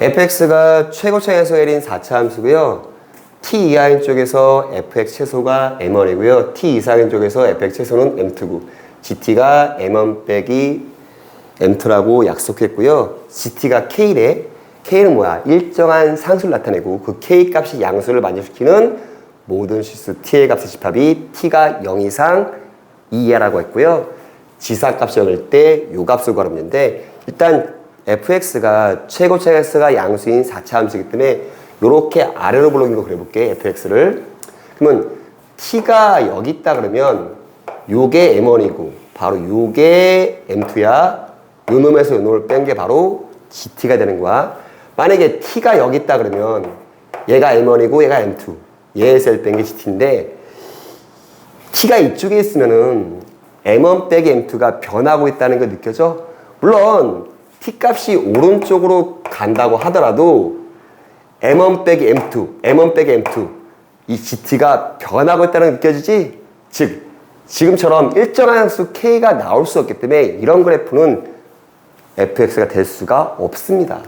fx가 최고차에서 1인 4차 함수고요. t 이하인 쪽에서 fx 최소가 m1이고요. t 이상인 쪽에서 fx 최소는 m2고 gt가 m1 빼기 m2라고 약속했고요. gt가 k래 k는 뭐야? 일정한 상수를 나타내고 그 k 값이 양수를 만족시키는 모든 실수 t의 값의 집합이 t가 0 이상 2 이하라고 했고요. 지사값 적을 때요 값을 구하는데 일단 fx가 최고차에서가 양수인 4차 함수이기 때문에 이렇게 아래로 불러긴 거 그려볼게 fx를. 그러면 t가 여기 있다 그러면 요게 m1이고 바로 요게 m2야. 요 놈에서 요 놈을 뺀 게 바로 gt가 되는 거야. 만약에 t가 여기 있다 그러면 얘가 m1이고 얘가 m2 얘에서 뺀 게 gt인데 t가 이쪽에 있으면은 m1 빼기 m2가 변하고 있다는 거 느껴져? 물론 t 값이 오른쪽으로 간다고 하더라도 m1 빼기 m2, m1 빼기 m2 이 gt가 변하고 있다는 거 느껴지지? 즉 지금처럼 일정한 수 k가 나올 수 없기 때문에 이런 그래프는 fx가 될 수가 없습니다.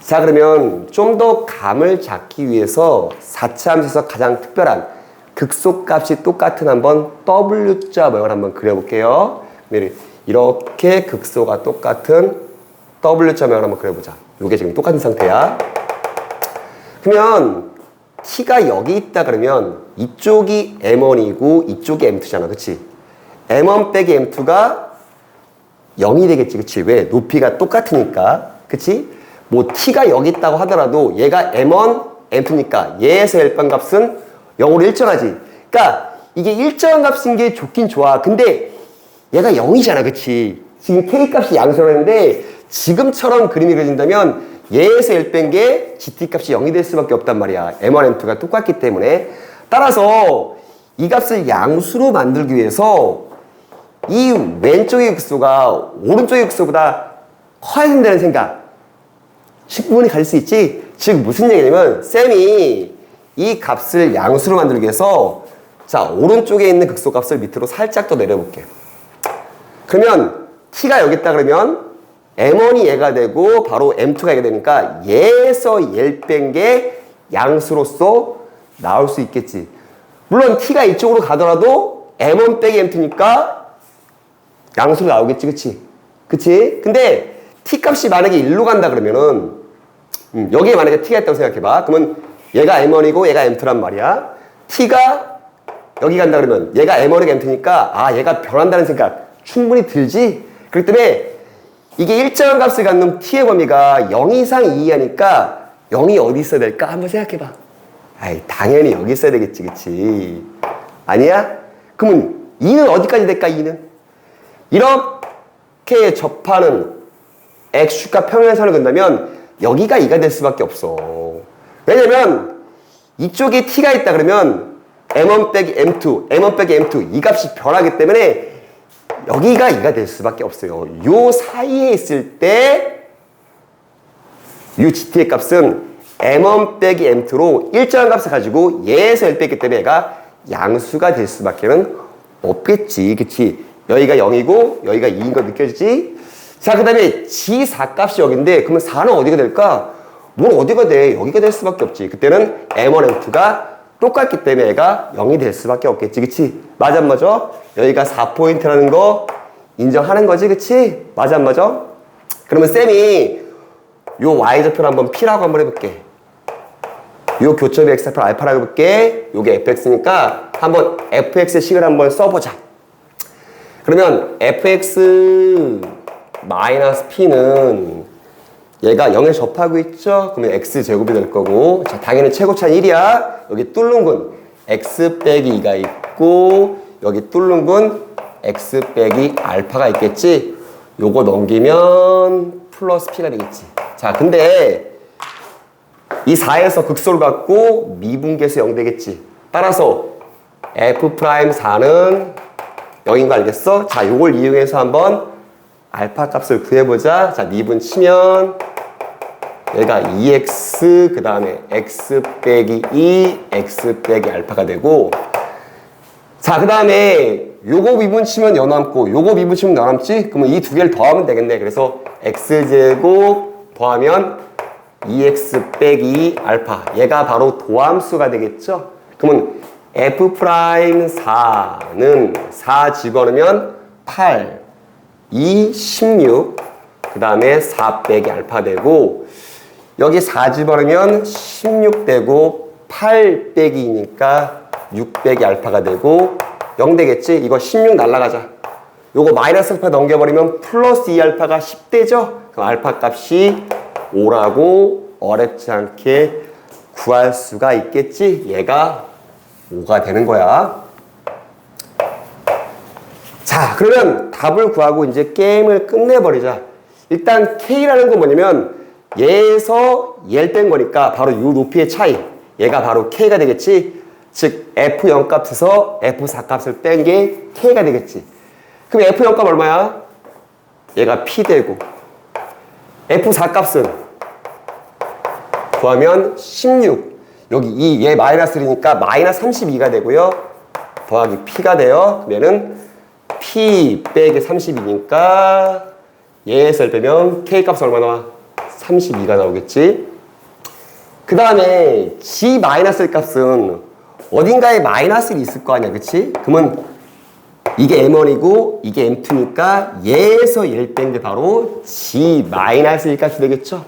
자 그러면 좀 더 감을 잡기 위해서 4차 함수에서 가장 특별한 극소값이 똑같은 한번 W자 모양을 한번 그려볼게요. 네, 이렇게 극소가 똑같은 W자 모양을 한번 그려보자. 이게 지금 똑같은 상태야. 그러면 T가 여기 있다 그러면 이쪽이 M1이고 이쪽이 M2잖아. 그치? M1 빼기 M2가 0이 되겠지. 그치? 왜? 높이가 똑같으니까. 그치? 뭐 T가 여기 있다고 하더라도 얘가 M1, M2니까 얘에서 일반 값은 0으로 일정하지. 그러니까 이게 일정한 값인 게 좋긴 좋아. 근데 얘가 0이잖아. 그치? 지금 K 값이 양수라는데 지금처럼 그림이 그려진다면 얘에서 1 뺀 게 GT 값이 0이 될 수밖에 없단 말이야. M1, M2가 똑같기 때문에. 따라서 이 값을 양수로 만들기 위해서 이 왼쪽의 극소가 오른쪽의 극소보다 커야 된다는 생각. 충분히 가질 수 있지? 즉 무슨 얘기냐면 쌤이 이 값을 양수로 만들기 위해서 자 오른쪽에 있는 극소 값을 밑으로 살짝 더 내려볼게요. 그러면 t가 여기 있다 그러면 m1이 얘가 되고 바로 m2가 얘가 되니까 얘에서 얘를 뺀 게 양수로서 나올 수 있겠지. 물론 t가 이쪽으로 가더라도 m1 빼기 m2니까 양수로 나오겠지, 그치? 그치? 근데 t 값이 만약에 1로 간다 그러면은 음, 여기에 만약에 t가 있다고 생각해봐. 그러면 얘가 m1이고 얘가 m2란 말이야. t가 여기 간다 그러면 얘가 m1이고 m2니까 아 얘가 변한다는 생각 충분히 들지? 그렇기 때문에 이게 일정한 값을 갖는 t의 범위가 0 이상 2 이하니까 0이 어디 있어야 될까? 한번 생각해봐. 아이 당연히 여기 있어야 되겠지, 그치? 아니야? 그러면 2는 어디까지 될까? 2는 이렇게 접하는 x축과 평행선을 그린다면 여기가 2가 될 수밖에 없어. 왜냐면 이쪽에 t가 있다 그러면 m1 빼기 m2, m1 빼기 m2 이 값이 변하기 때문에 여기가 2가 될 수밖에 없어요. 요 사이에 있을 때이 gt의 값은 m1 빼기 m2로 일정한 값을 가지고 얘에서 1 뺐기 때문에 얘가 양수가 될 수밖에 는 없겠지. 그치? 여기가 0이고 여기가 2인 거 느껴지지? 자, 그 다음에 g4 값이 여기인데 그러면 4는 어디가 될까? 뭘 어디가 돼? 여기가 될 수밖에 없지. 그때는 m1, m2가 똑같기 때문에 얘가 0이 될 수밖에 없겠지. 그치? 맞아, 안 맞아? 여기가 4포인트라는 거 인정하는 거지. 그치? 맞아, 안 맞아? 그러면 쌤이 요 y좌표를 한번 p라고 한번 해볼게. 요 교점의 x좌표 알파라고 해볼게. 요게 fx니까 한번 fx의 식을 한번 써보자. 그러면 fx 마이너스 p는 얘가 0에 접하고 있죠? 그러면 x제곱이 될 거고 자 당연히 최고차는 1이야. 여기 뚫는 군 x 빼기 2가 있고 여기 뚫는 군 x 빼기 알파가 있겠지? 요거 넘기면 플러스 p가 되겠지. 자 근데 이 4에서 극소를 갖고 미분계수 0 되겠지. 따라서 f'4는 0인 거 알겠어? 자, 요걸 이용해서 한번 알파 값을 구해보자. 자, 미분 치면 얘가 2x 그 다음에 x 빼기 2 x 빼기 알파가 되고 자, 그 다음에 요거 미분 치면 여 남고 요거 미분 치면 여 남지? 그러면 이 두 개를 더하면 되겠네. 그래서 x제곱 더하면 2x 빼기 알파 얘가 바로 도함수가 되겠죠? 그러면 f 프라임 4는 4 집어넣으면 8, 2, 16, 그 다음에 4 빼기 알파 되고 여기 4 집어넣으면 16 되고 8 빼기니까 6 빼기 알파가 되고 0 되겠지? 이거 16 날라가자. 요거 마이너스 알파 넘겨버리면 플러스 2 알파가 10 되죠? 그럼 알파 값이 5라고 어렵지 않게 구할 수가 있겠지? 얘가 5가 되는 거야. 자, 그러면 답을 구하고 이제 게임을 끝내버리자. 일단 K라는 건 뭐냐면 얘에서 얘를 뺀 거니까 바로 이 높이의 차이. 얘가 바로 K가 되겠지. 즉 F0 값에서 F4 값을 뺀 게 K가 되겠지. 그럼 F0 값 얼마야? 얘가 P 되고 F4 값은 구하면 16. 여기 이얘 마이너스 1이니까 마이너스 32가 되고요. 더하기 P가 돼요. 그러면은 P 빼기 32니까 얘에서 빼면 K 값은 얼마 나와? 32가 나오겠지. 그 다음에 G 마이너스 1 값은 어딘가에 마이너스 1이 있을 거 아니야. 그치? 그러면 이게 M1이고 이게 M2니까 얘에서 얘를 뺀 게 바로 G 마이너스 1 값이 되겠죠?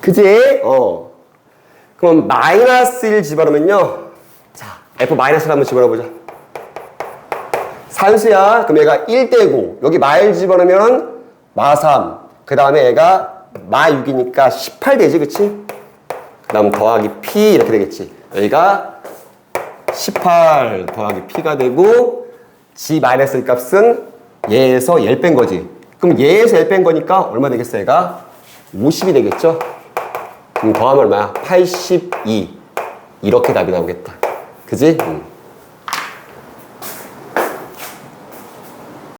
그지? 어. 그럼 마이너스 1 집어넣으면요. 자, F 마이너스를 한번 집어넣어보자. 산수야. 그럼 얘가 1대고 여기 마일 집어넣으면 마3. 그 다음에 얘가 마 6이니까 18 되지, 그치? 그 다음 더하기 P 이렇게 되겠지. 여기가 18 더하기 P가 되고 G 마이너스 1 값은 얘에서 얘를 뺀 거지. 그럼 얘에서 얘를 뺀 거니까 얼마 되겠어, 얘가? 50이 되겠죠? 그럼 더하면 얼마야? 82. 이렇게 답이 나오겠다. 그지? 음.